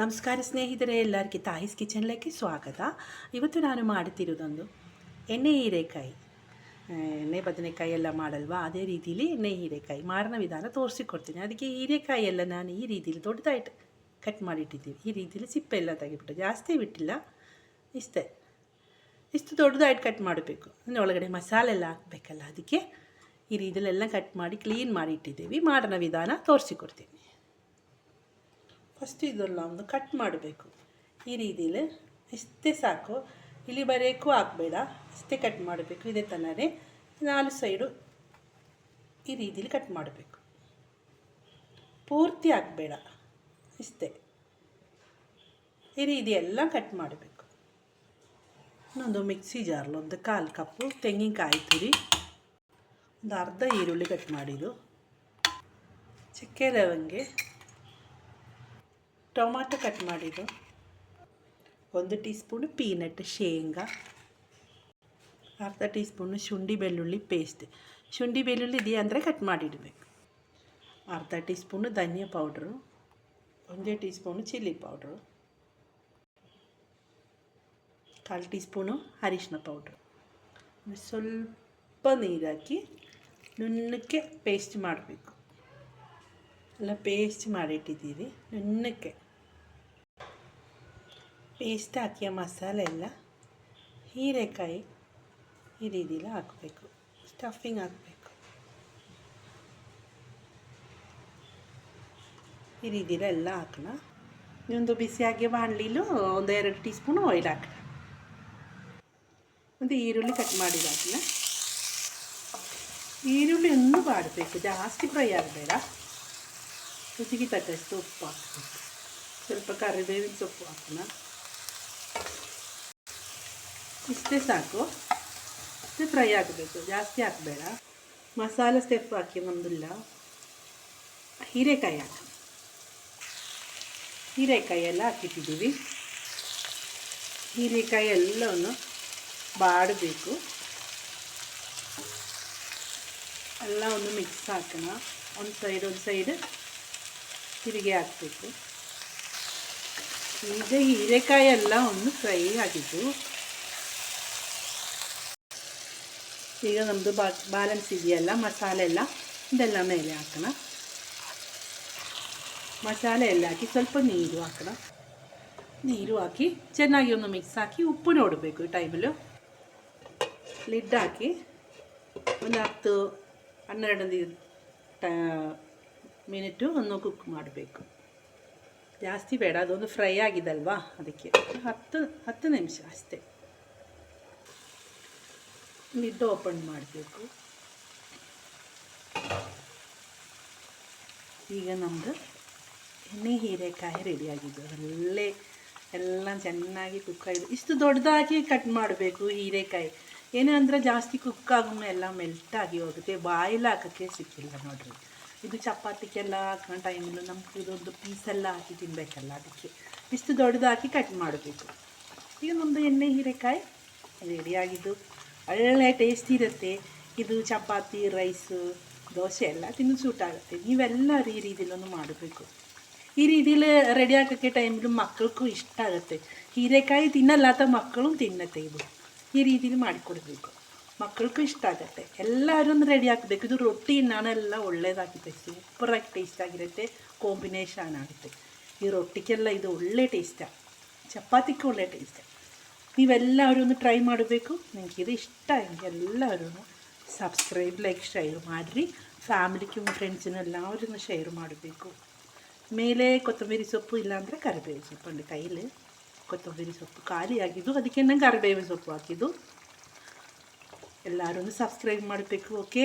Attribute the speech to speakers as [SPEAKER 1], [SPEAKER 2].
[SPEAKER 1] ನಮಸ್ಕಾರ ಸ್ನೇಹಿತರೆ, ಎಲ್ಲರಿಗೆ ತಾಯಿಸ್ ಕಿಚನ್ಲಕ್ಕೆ ಸ್ವಾಗತ. ಇವತ್ತು ನಾನು ಮಾಡ್ತಿರೋದೊಂದು ಎಣ್ಣೆ ಹೀರೆಕಾಯಿ. ಎಣ್ಣೆ ಬದನೆಕಾಯಿ ಎಲ್ಲ ಮಾಡಲ್ವಾ? ಅದೇ ರೀತಿಲಿ ಎಣ್ಣೆ ಹೀರೆಕಾಯಿ ಮಾರಣ ವಿಧಾನ ತೋರಿಸಿಕೊಡ್ತೀನಿ. ಅದಕ್ಕೆ ಹೀರೆಕಾಯಿ ಎಲ್ಲ ನಾನು ಈ ರೀತಿಲಿ ದೊಡ್ಡದಾಯ್ತು ಕಟ್ ಮಾಡಿಟ್ಟಿದ್ದೀವಿ. ಈ ರೀತಿಲಿ ಸಿಪ್ಪೆ ಎಲ್ಲ ತೆಗೆಬಿಟ್ಟು ಜಾಸ್ತಿ ಬಿಟ್ಟಿಲ್ಲ, ಇಷ್ಟೇ. ಇಷ್ಟು ದೊಡ್ಡದಾಯ್ತು ಕಟ್ ಮಾಡಬೇಕು. ಅಂದರೆ ಒಳಗಡೆ ಮಸಾಲೆ ಎಲ್ಲ ಹಾಕಬೇಕಲ್ಲ, ಅದಕ್ಕೆ ಈ ರೀತಿಯಲ್ಲೆಲ್ಲ ಕಟ್ ಮಾಡಿ, ಕ್ಲೀನ್ ಮಾಡಿ ಇಟ್ಟಿದ್ದೀವಿ. ವಿಧಾನ ತೋರಿಸಿಕೊಡ್ತೀನಿ. ಫಸ್ಟ್ ಇದನ್ನು ಒಂದು ಕಟ್ ಮಾಡಬೇಕು. ಈ ರೀತಿಯಲ್ಲಿ ಇಷ್ಟೇ ಸಾಕು. ಇಲ್ಲಿ ಬರೆಯೋಕ್ಕೂ ಹಾಕಬೇಡ ಇಷ್ಟೇ ಕಟ್ ಮಾಡಬೇಕು. ಇದೇ ಥರನೇ ನಾಲ್ಕು ಸೈಡು ಈ ರೀತಿಲಿ ಕಟ್ ಮಾಡಬೇಕು. ಪೂರ್ತಿ ಹಾಕಬೇಡ ಇಷ್ಟೇ. ಈ ರೀತಿ ಎಲ್ಲ ಕಟ್ ಮಾಡಬೇಕು. ಇನ್ನೊಂದು ಮಿಕ್ಸಿ ಜಾರ್ಲು ಒಂದು ಕಾಲು ಕಪ್ಪು ತೆಂಗಿನಕಾಯಿ ತುರಿ, ಒಂದು ಅರ್ಧ ಈರುಳ್ಳಿ ಕಟ್ ಮಾಡಿದ್ದು. ಚಕ್ಕೆ ಲವಂಗೆ ಟೊಮಾಟೊ ಕಟ್ ಮಾಡಿದ್ದು. ಒಂದು ಟೀ ಸ್ಪೂನು ಪೀನಟ್, ಶೇಂಗಾ, ಅರ್ಧ ಟೀ ಸ್ಪೂನು ಶುಂಠಿ ಬೆಳ್ಳುಳ್ಳಿ ಪೇಸ್ಟ್. ಶುಂಠಿ ಬೆಳ್ಳುಳ್ಳಿ ಇದೆಯಾ ಅಂದರೆ ಕಟ್ ಮಾಡಿಡಬೇಕು. ಅರ್ಧ ಟೀ ಸ್ಪೂನು ಧನಿಯಾ ಪೌಡ್ರು, ಒಂದೇ ಟೀ ಸ್ಪೂನು ಚಿಲ್ಲಿ ಪೌಡ್ರು, ಕಾಲು ಟೀ ಸ್ಪೂನು ಅರಿಶಿನ ಪೌಡ್ರು. ಸ್ವಲ್ಪ ನೀರು ಹಾಕಿ ನುಣ್ಣಕ್ಕೆ ಪೇಸ್ಟ್ ಮಾಡಬೇಕು. ಎಲ್ಲ ಪೇಸ್ಟ್ ಮಾಡಿಟ್ಟಿದ್ದೀವಿ ನುಣ್ಣಕ್ಕೆ ಪೇಸ್ಟ್ ಹಾಕಿಯ ಮಸಾಲೆ ಎಲ್ಲ ಹೀರೆಕಾಯಿ ಈ ರೀತಿಲಿ ಹಾಕಬೇಕು. ಸ್ಟಫಿಂಗ್ ಹಾಕಬೇಕು. ಈ ರೀತಿಲಿ ಎಲ್ಲ ಹಾಕೋಣ. ಇನ್ನೊಂದು ಬಿಸಿಯಾಗಿ ಬಾಣಲಿಲು ಒಂದು ಎರಡು ಟೀ ಸ್ಪೂನು ಆಯಿಲ್ ಹಾಕೋಣ ಒಂದು ಈರುಳ್ಳಿ ಕಟ್ ಮಾಡಿದ ಹಾಕೋಣ ಈರುಳ್ಳಿ ಒಂದು ಬಾಡಬೇಕು. ಜಾಸ್ತಿ ಫ್ರೈ ಆಗಬೇಡ. ರುಚಿಗೆ ತಕ್ಕಷ್ಟು ಉಪ್ಪು ಹಾಕಬೇಕು. ಸ್ವಲ್ಪ ಕರಿಬೇವಿನ ಸೊಪ್ಪು ಹಾಕೋಣ. ಇಷ್ಟೇ ಸಾಕು. ಇಷ್ಟೇ ಫ್ರೈ ಆಗಬೇಕು. ಜಾಸ್ತಿ ಹಾಕಬೇಡ. ಮಸಾಲೆ ಸ್ಟೆಪ್ ಹಾಕಿ ನಮ್ಮದಿಲ್ಲ ಹೀರೆಕಾಯಿ ಹಾಕಿ. ಹೀರೆಕಾಯಿ ಎಲ್ಲ ಹಾಕಿಟ್ಟಿದ್ದೀವಿ. ಹೀರೆಕಾಯಿ ಎಲ್ಲವನ್ನು ಬಾಡಬೇಕು. ಎಲ್ಲ ಒಂದು ಮಿಕ್ಸ್ ಹಾಕೋಣ. ಒಂದು ಸೈಡ್ ಒಂದು ಸೈಡ್ ತಿರುಗಿ ಹಾಕಬೇಕು. ಈಗ ಹೀರೆಕಾಯಿ ಎಲ್ಲ ಒಂದು ಫ್ರೈ ಆಗಿದ್ದು ಈಗ ನಮ್ಮದು ಬಾ ಬ್ಯಾಲೆನ್ಸ್ ಇದೆಯಲ್ಲ, ಮಸಾಲೆ ಎಲ್ಲ, ಇದೆಲ್ಲ ಮೇಲೆ ಹಾಕೋಣ. ಮಸಾಲೆ ಎಲ್ಲ ಹಾಕಿ ಸ್ವಲ್ಪ ನೀರು ಹಾಕೋಣ. ನೀರು ಹಾಕಿ ಚೆನ್ನಾಗಿ ಒಂದು ಮಿಕ್ಸ್ ಹಾಕಿ ಉಪ್ಪು ನೋಡಬೇಕು ಈ ಟೈಮಲ್ಲಿ ಲಿಡ್ ಹಾಕಿ ಒಂದು ಹತ್ತು ಹನ್ನೆರಡು ಟ, ಮಿನಿಟು ಒಂದು ಕುಕ್ ಮಾಡಬೇಕು. ಜಾಸ್ತಿ ಬೇಡ, ಅದೊಂದು ಫ್ರೈ ಆಗಿದಲ್ವಾ? ಅದಕ್ಕೆ ಹತ್ತು ಹತ್ತು ನಿಮಿಷ ಅಷ್ಟೇ. ಲಿಡ್ ಓಪನ್ ಮಾಡಬೇಕು. ಈಗ ನಮ್ಮದು ಎಣ್ಣೆ, ಹೀರೆಕಾಯಿ ರೆಡಿಯಾಗಿದ್ದು ಒಳ್ಳೆ ಎಲ್ಲ ಚೆನ್ನಾಗಿ ಕುಕ್ ಆಗಿದೆ. ಇಷ್ಟು ದೊಡ್ಡದಾಗಿ ಕಟ್ ಮಾಡಬೇಕು ಹೀರೆಕಾಯಿ. ಏನೇ ಅಂದರೆ ಜಾಸ್ತಿ ಕುಕ್ ಆಗೋ ಎಲ್ಲ ಮೆಲ್ಟ್ ಆಗಿ ಹೋಗುತ್ತೆ. ಬಾಯಿಲ್ ಹಾಕೋಕ್ಕೆ ಸಿಕ್ಕಿಲ್ಲ ನೋಡಿರಿ. ಇದು ಚಪಾತಿಗೆಲ್ಲ ಹಾಕೋ ಟೈಮಲ್ಲಿ ನಮ್ಗೆ ಇದೊಂದು ಪೀಸೆಲ್ಲ ಹಾಕಿ ತಿನ್ನಬೇಕಲ್ಲ ಅದಕ್ಕೆ. ಇಷ್ಟು ದೊಡ್ಡದಾಗಿ ಕಟ್ ಮಾಡಬೇಕು. ಈಗ ನಮ್ಮದು ಎಣ್ಣೆ, ಹೀರೆಕಾಯಿ ರೆಡಿಯಾಗಿದ್ದು ಒಳ್ಳೆ ಟೇಸ್ಟ್ ಇರುತ್ತೆ ಇದು ಚಪಾತಿ ರೈಸು ದೋಸೆ ಎಲ್ಲ ತಿನ್ನು ಸೂಟ್ ಆಗುತ್ತೆ ನೀವೆಲ್ಲರೂ ಈ ರೀತಿಲೊಂದು ಮಾಡಬೇಕು ಈ ರೀತಿಲಿ ರೆಡಿ ಹಾಕೋಕ್ಕೆ ಟೈಮಲ್ಲಿ ಮಕ್ಕಳಿಗೂ ಇಷ್ಟ ಆಗುತ್ತೆ ಹೀರೆಕಾಯಿ ತಿನ್ನಲ್ಲ ಅಥವಾ ಮಕ್ಕಳು ತಿನ್ನತ್ತೆ ಇದು ಈ ರೀತಿಲಿ ಮಾಡಿಕೊಡ್ಬೇಕು ಮಕ್ಕಳಿಗೂ ಇಷ್ಟ ಆಗುತ್ತೆ ಎಲ್ಲರೂ ರೆಡಿ ಹಾಕಬೇಕು ಇದು ರೊಟ್ಟಿ ನಾನೆಲ್ಲ ಒಳ್ಳೇದಾಗುತ್ತೆ ಸೂಪರಾಗಿ ಟೇಸ್ಟ್ ಆಗಿರುತ್ತೆ ಕಾಂಬಿನೇಷನ್ ಆಗುತ್ತೆ ಈ ರೊಟ್ಟಿಗೆಲ್ಲ ಇದು ಒಳ್ಳೆ ಟೇಸ್ಟ ಚಪಾತಿಗೆ ಒಳ್ಳೆ ಟೇಸ್ಟ್ ನೀವೆಲ್ಲರೂ ಒಂದು ಟ್ರೈ ಮಾಡಬೇಕು. ನನಗೆ ಇದು ಇಷ್ಟ ಎಲ್ಲರೂ ಸಬ್ಸ್ಕ್ರೈಬ್ ಲೈಕ್ ಶೇರ್ ಮಾಡಿರಿ. ಫ್ಯಾಮಿಲಿಗೂ ಫ್ರೆಂಡ್ಸಿನೆಲ್ಲರೂ ಶೇರ್ ಮಾಡಬೇಕು. ಮೇಲೆ ಕೊತ್ತಂಬರಿ ಸೊಪ್ಪು ಇಲ್ಲಾಂದರೆ ಕರಿಬೇವು ಸೊಪ್ಪು ಅಂದರೆ ಕೈಲಿ ಕೊತ್ತಂಬರಿ ಸೊಪ್ಪು ಖಾಲಿ ಆಗಿದ್ದು, ಅದಕ್ಕೆ ನಂಗೆ ಕರಿಬೇವಿನ ಸೊಪ್ಪು ಹಾಕಿದ್ದು. ಎಲ್ಲರೂ ಸಬ್ಸ್ಕ್ರೈಬ್ ಮಾಡಬೇಕು ಓಕೆ